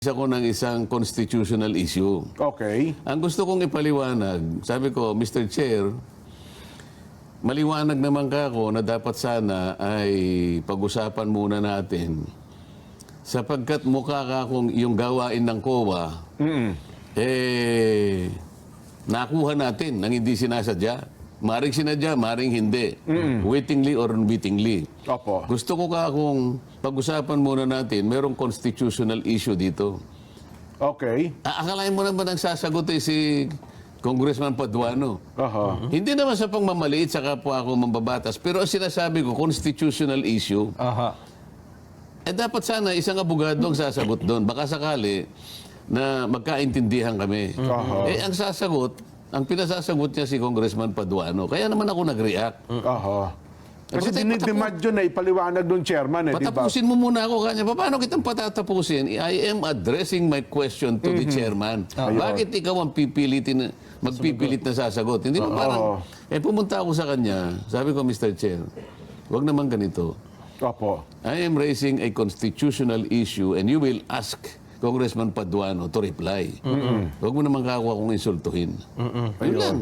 ako ng isang constitutional issue. Okay. Ang gusto kong ipaliwanag, sabi ko, Mr. Chair, maliwanag naman ka ako na dapat sana ay pag-usapan muna natin sapagkat mukha ka kung yung gawain ng COA, eh, nakuha natin nang hindi sinasadya. Maring sinadya, maring hindi. Wittingly or unwittingly. Opo. Gusto ko ka kung pag-usapan muna natin, merong constitutional issue dito. Okay. Ah, Akalain mo naman ang sasagot eh si Congressman Paduano. Aha. Hindi naman sa pangmamaliit sa kapwa ako mambabatas, pero ang sinasabi ko, constitutional issue, Aha. eh dapat sana isang abogado ang sasagot doon. Baka sakali na magkaintindihan kami. Aha. Eh ang sasagot, ang pinasasagot niya si Congressman Paduano. Kaya naman ako nag-react. Aha. Kasi Patay- dinidemand yun na ipaliwanag ng chairman eh, di ba? Patapusin mo muna ako kanya. Paano kitang patatapusin? I am addressing my question to the chairman. Bakit ikaw ang pipilitin, magpipilit na sasagot? Hindi mo parang, eh pumunta ako sa kanya, sabi ko, Mr. Chair, wag naman ganito. Opo. I am raising a constitutional issue and you will ask Congressman Paduano to reply. Huwag mo naman kakuha kong insultuhin. Yun lang.